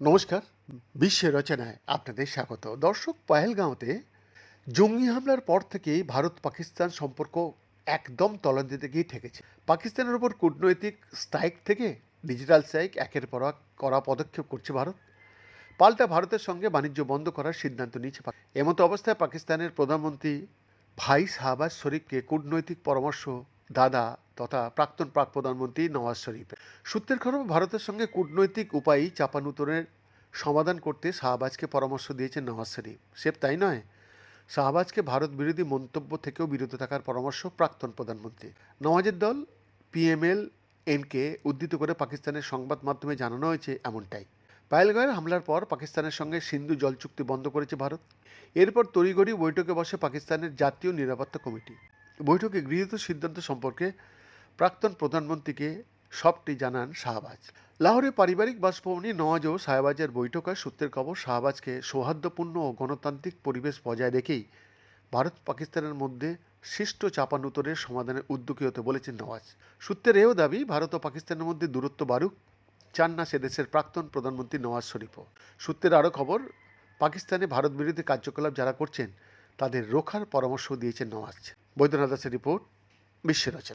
নমস্কার বিশ্বের রচনায় আপনাদের স্বাগত। দর্শক, পহেলগাঁওতে জঙ্গি হামলার পর থেকেই ভারত পাকিস্তান সম্পর্ক একদম তলানিতে গিয়ে ঠেকেছে। পাকিস্তানের উপর কূটনৈতিক স্ট্রাইক থেকে ডিজিটাল স্ট্রাইক একের পর করা পদক্ষেপ করছে ভারত। পাল্টা ভারতের সঙ্গে বাণিজ্য বন্ধ করার সিদ্ধান্ত নিয়েছে এমতো অবস্থায় পাকিস্তানের প্রধানমন্ত্রী ভাই শাহবাজ শরীফকে কূটনৈতিক পরামর্শ দাদা তথা প্রাক্তন প্রাক প্রধানমন্ত্রী নওয়াজ শরীফ। সূত্রের খবর, ভারতের সঙ্গে কূটনৈতিক উপায়ই চাপানুতরের সমাধান করতে শাহবাজকে পরামর্শ দিয়েছেন নওয়াজ শরীফ। সেফ তাই নয়, শাহবাজকে ভারত বিরোধী মন্তব্য থেকেও বিরত থাকার পরামর্শ প্রাক্তন প্রধানমন্ত্রী। নওয়াজের দল পিএমএল, এনকে উদ্ধৃত করে পাকিস্তানের সংবাদ মাধ্যমে জানানো হয়েছে এমনটাই। পায়েলগাঁয়ের হামলার পর পাকিস্তানের সঙ্গে সিন্ধু জল চুক্তি বন্ধ করেছে ভারত। এরপর তড়িঘড়ি বৈঠকে বসে পাকিস্তানের জাতীয় নিরাপত্তা কমিটি। বৈঠকে গৃহীত সিদ্ধান্ত সম্পর্কে প্রাক্তন প্রধানমন্ত্রীকে সবটি জানান শাহবাজ। লাহোরে পারিবারিক বাসভবনে নওয়াজ ও শাহবাজের বৈঠক হয় সূত্রের খবর, শাহবাজকে সৌহার্দ্যপূর্ণ ও গণতান্ত্রিক পরিবেশ বজায় রেখেই ভারত পাকিস্তানের মধ্যে সৃষ্ট চাপানুতরের সমাধানের উদ্যোগী হতে বলেছেন নওয়াজ। সূত্রের এও দাবি, ভারত ও পাকিস্তানের মধ্যে দূরত্ব বাড়ুক, চান না সে দেশের প্রাক্তন প্রধানমন্ত্রী নওয়াজ শরীফও। সূত্রের আরও খবর, পাকিস্তানে ভারত বিরোধী কার্যকলাপ যারা করছেন তাদের রোখার পরামর্শ দিয়েছেন নওয়াজ। বৈদ্যনাথ দাসের রিপোর্ট বিশ্বের